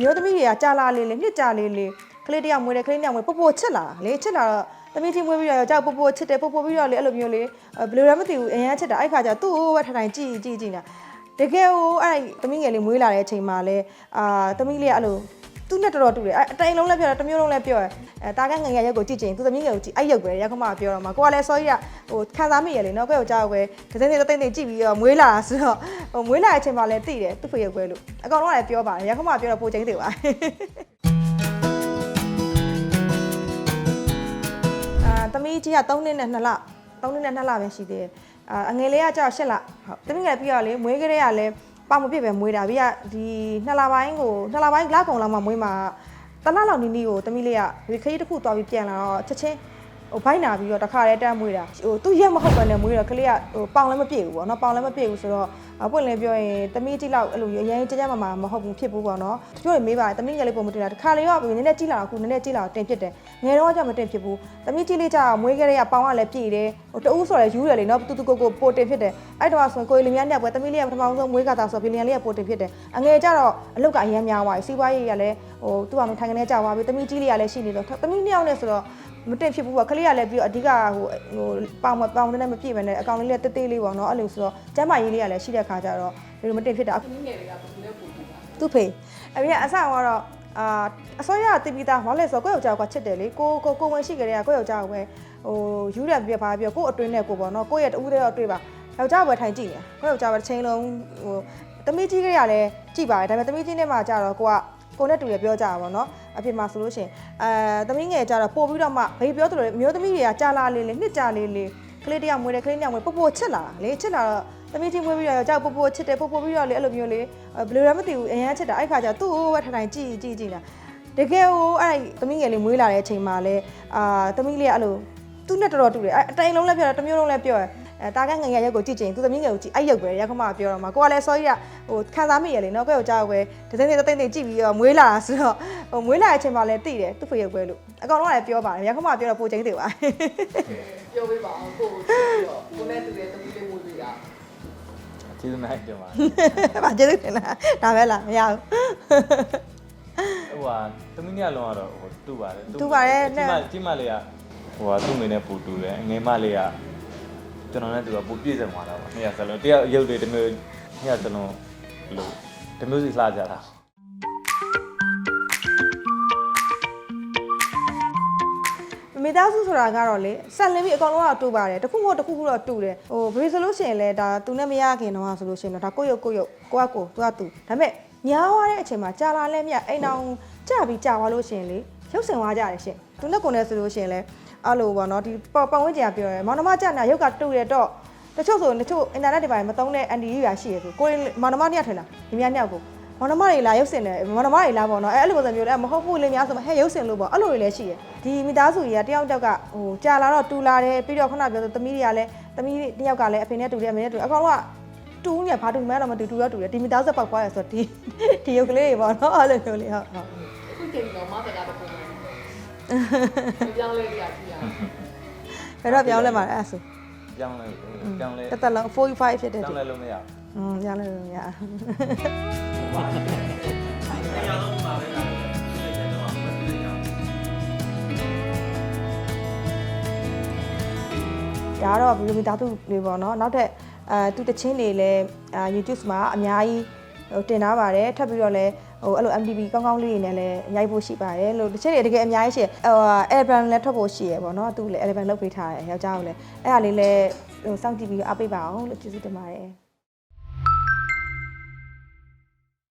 မျိုးသမီးတွေကကြာလာလေးလေးနှစ်ကြာလေးလေးကလေးတယောက်မွေးတယ်ကလေးတယောက်မွေးပို့ပို့ချစ်လာတာလေချစ်လာတော့သမီးချင်းမွေးပြီးတော့ကြောက်ပို့ပို့ချစ်တယ်ပို့ပို့ပြီးတော့လေအဲ့လိုမျိုးလေဘယ်လိုလဲမသိဘူးအရန်ချစ်တာအဲ့ခါကျသူ့ကိုပဲထိုင်ထိုင်ကြည့်ကြည့်ကြည့်နေတာတကယ်ကိုအဲ့သမီးငယ်လေးမွေးလာတဲ့အချိန်မှာလဲအာသမီးလေးကအဲ့လို သူ့နဲ့တော်တော်တူတယ်အဲ့အတိုင်းလုံးလည်းပြောတယ်တစ်မျိုးလုံးလည်းပြောတယ်အဲတာကငငယ်ရုပ်ကိုကြည့်ချင်သူသမီးငယ်ကိုကြည့်အဲ့ရုပ်ပဲရောက်ခမပြောတော့မှာကိုကလည်းစောကြီးကဟိုခံစားမိရလေနော်ကိုယ့်ကိုကြောက်ပဲဒသိန်းသိန်းသိန်းသိန်းကြည့်ပြီးတော့မွေးလာတာဆိုတော့ဟိုမွေးလာတဲ့အချိန်မှာလည်းသိတယ်သူ့ဖေရုပ်ပဲလို့အကောင်လုံးကလည်းပြောပါတယ်ရောက်ခမပြောတော့ပိုချင်းသေးပါအာသမီးကြီးက3နှစ်နဲ့2လ3နှစ်နဲ့2လပဲရှိသေးတယ်အာအငယ်လေးကကြောက်8လဟုတ်သမီးငယ်ပြီးတော့လေမွေးကလေးကလည်း ပေါမပြစ်ပဲမွေးတာပြီးကဒီ2လပိုင်းကို2လပိုင်းလကုံလောက်မှမွေးမှာတလလောက်နီးနီးကိုသမီးလေးကဒီခရီးတစ်ခုသွားပြီးပြန်လာတော့ချက်ချင်း ဟိုဘိုက်နာပြီးတော့တခါတည်းတန်းမွေးတာဟိုသူရက်မဟုတ်ဘဲနဲ့မွေးတော့ကလေးကဟိုပေါင်လည်းမပြည့်ဘူးပေါ့နော်ပေါင်လည်းမပြည့်ဘူးဆိုတော့အပွင့်လည်းပြောရင်သမီးကြီးလောက်အဲ့လိုအရင်ကြကြမမမဟုတ်ဘူးဖြစ်ဘူးပေါ့နော်တချို့တွေမေးပါတယ်သမီးငယ်လေးပုံမတင်တာတခါလေတော့နည်းနည်းကြီးလာတော့အခုနည်းနည်းကြီးလာတော့တင်ဖြစ်တယ်ငယ်တော့ကမတင်ဖြစ်ဘူးသမီးကြီးလေးကြာမွေးခဲ့တဲ့ကပေါင်ကလည်းပြည့်တယ်ဟိုတူးဆိုရယူတယ်လေနော်တူတူကိုကိုပိုတင်ဖြစ်တယ်အဲ့တော့ဆိုရင်ကိုယ်လင်မြန်းတက်ပွဲသမီးလေးကပထမဆုံးမွေးကတာဆိုဘီလီယံလေးကပိုတင်ဖြစ်တယ်အငယ်ကြတော့အလုတ်ကအရန်များသွားပြီစီးပွားရေးကလည်းဟိုသူ့အောင်ထိုင်ကနေကြာသွားပြီသမီးကြီးလေးကလည်းရှိနေတော့သမီးနှစ်ယောက်နဲ့ဆိုတော့မတင်ဖြစ်ဘူးပေါ့ကလေးကလည်းပြီးတော့အဓိကဟိုဟိုပေါင်ပေါင်နဲ့မပြည့်ပဲနဲ့အကောင်လေးလည်းတေးသေးလေးပေါ့နော်အဲ့လိုဆိုတော့ကျမ်းမာရေးလေးကလည်းရှိတဲ့ခါကျတော့ဒီလိုမတင်ဖြစ်တာသမီးငယ်တွေကဘယ်လိုလဲပို့ပြီးတာသူ့ဖေအမေကအဆောက်ကတော့အာအစောရတည်ပြီးသားဘာလဲဆိုတော့ကိုယ့်ယောက်ျားကချစ်တယ်လေကိုကိုကိုဝင်ရှိကြတဲ့ကကိုယ့်ယောက်ျားကိုပဲဟိုယူရပြပါပြကိုယ့်အတွင်းနဲ့ကိုပေါ့နော်ကိုယ့်ရဲ့တူးတဲ့တော့တွေ့ပါယောက်ျားပဲထိုင်ကြည့်နေကိုယ့်ယောက်ျားပဲတစ်ချိန်လုံးဟိုတမီးကြီးကလေးကလည်းကြည့်ပါတယ်ဒါပေမဲ့တမီးကြီးနဲ့မှကြတော့ကိုက ကိုနဲ့တူရပြောကြတာပေါ့နော်အဖေမှာဆိုလို့ရှိရင်အဲတမီးငယ်ကြတော့ပို့ပြီးတော့မှဘေးပြောသလိုမျိုးသမီးတွေကကြာလာလေးလေးနှစ်ကြာလေးလေးကလေးတယောက်မွေးတယ်ကလေးတယောက်မွေးပို့ပို့ချစ်လာတာလေချစ်လာတော့တမီးကြီးမွေးပြီးတော့ကြောက်ပို့ပို့ချစ်တယ်ပို့ပို့ပြီးတော့လေအဲ့လိုမျိုးလေဘယ်လိုလဲမသိဘူးအရန်ချစ်တာအဲ့ခါကျသူ့ကိုပဲထိုင်ထိုင်ကြည့်ကြည့်ကြည့်နေတာတကယ်ကိုအဲ့သမီးငယ်လေးမွေးလာတဲ့အချိန်မှာလဲအာသမီးလေးကအဲ့လိုသူ့နဲ့တော်တော်တူတယ်အဲ့အတိုင်းလုံးလည်းပြောတယ်တစ်မျိုးလုံးလည်းပြောတယ် အဲတာကငငယ်ရုပ်ကိုကြည့်ချင်သူသမီးငယ်ကိုကြည့်အဲ့ရုပ်ပဲရောက်ခမပြောတော့မှာကိုကလည်းစောကြီးကဟိုခံစားမိရလေနော်ကိုယ့်ကိုကြောက်ပဲဒသိန်းသိန်းသိန်းသိန်းကြည့်ပြီးတော့မွေးလာတာဆိုတော့ဟိုမွေးလာတဲ့အချိန်မှာလည်းသိတယ်သူ့ဖေရုပ်ပဲလို့အကောင်လုံးကလည်းပြောပါတယ်ရောက်ခမပြောတော့ပိုချင်းသေးပါပြောပေးပါအောင်ကိုကိုကြည့်ပြီးတော့ကိုနဲ့တူတဲ့သမီးလေးပို့ပြီးတာကျေးဇူးများတင်ပါ။ဗာကျေးဇူးတင်လား။ဒါပဲလားမရဘူးဟိုဟာသမီးညလုံးကတော့ဟိုတူပါတယ်တူပါတယ်နဲ့ကြီးမကြီးမလေးကဟိုဟာသူ့မိနဲ့ပူတူတယ်ငယ်မလေးက ကျွန်တော်နဲ့သူကပူပြည့်စုံသွားတာပါနှစ်ယောက်စလုံးတယောက်ရုပ်တွေတစ်မျိုးနှစ်ယောက်စလုံးလို့တစ်မျိုးစီလှကြတာ။မိသားစုဆိုတာကတော့လေဆက်လင်းပြီးအကောင်လုံးကတူပါတယ်။တစ်ခုမဟုတ်တစ်ခုခုတော့တူတယ်။ဟိုဘယ်လိုဆိုလို့ရှိရင်လဲဒါသူနဲ့မရခင်တော့ဆိုလို့ရှိရင်တော့ဒါကိုယ့်ရုပ်ကိုယ့်ရုပ်ကိုကကိုသူကသူ။ဒါပေမဲ့ညားသွားတဲ့အချိန်မှာကြာလာလဲမြအိမ်အောင်ကြပြီးကြာသွားလို့ရှိရင်လေရုပ်စင်သွားကြတယ်ရှင်။သူနဲ့ကိုယ်နဲ့ဆိုလို့ရှိရင်လဲ အဲ့လိုပေါ့နော်ဒီပတ်ဝန်းကျင်ကပြောရဲမောင်နှမကြာနာရုပ်ကတူတယ်တော့တချို့ဆိုတချို့အင်တာနက်တွေပိုင်းမသုံးတဲ့အန်တီကြီးရာရှိရဆိုကိုယ်မောင်နှမနှစ်ယောက်ထင်လားဒီများနှစ်ယောက်ကိုမောင်နှမတွေလာရုပ်စင်တယ်မောင်နှမတွေလာပေါ့နော်အဲအဲ့လိုပုံစံမျိုးလဲမဟုတ်ဘူးလေများဆိုမှဟဲ့ရုပ်စင်လို့ပေါ့အဲ့လိုတွေလည်းရှိတယ်ဒီမိသားစုကြီးကတယောက်တောက်ကဟိုကြာလာတော့တူလာတယ်ပြီးတော့ခုနပြောဆိုသမီးတွေကလည်းသမီးတယောက်ကလည်းအဖေနဲ့တူတယ်အမေနဲ့တူတယ်အကောင်လုံးကတူနေဘာတူမှန်းတော့မတူတူတော့တူတယ်ဒီမိသားစုပောက်သွားရဆိုတော့ဒီဒီရုပ်ကလေးတွေပေါ့နော်အဲ့လိုမျိုးလေးဟုတ်ဟုတ်အခုချိန်တော့မစကားတော့ပုံမှန် ပြောင်းလဲပြရကြည့်ရအောင်ဘယ်တော့ပြောင်းလဲမှာလဲအဲ့ဆိုပြောင်းလဲပြောင်းလဲတက်တက်လုံး45ဖြစ်တယ်ပြောဒီင်းလဲလို့မရဘူးอืมပြောင်းလဲလို့မရဒါကတော့ဗီဒီယိုမီတာသူတွေပေါ့နော်နောက်ထပ်အဲသူတချင်းတွေလည်းအာ YouTube မှာအများကြီး ဟိုတင်ထားပါတယ်ထပ်ပြီးတော့လည်းဟိုအဲ့လို MTV ကောင်းကောင်းလေးတွေနဲ့လည်းရိုက်ဖို့ရှိပါတယ်လို့တချင်းတွေတကယ်အများကြီးရှိတယ်ဟို Album လည်းထွက်ဖို့ရှိရပေါ့နော်သူလည်း Album လုပ်ပေးထားတယ်ယောက်ျားကိုလည်းအဲ့ဒါလေးလည်းဟိုစောင့်ကြည့်ပြီးအားပေးပါအောင်လို့ကျေးဇူးတင်ပါတယ်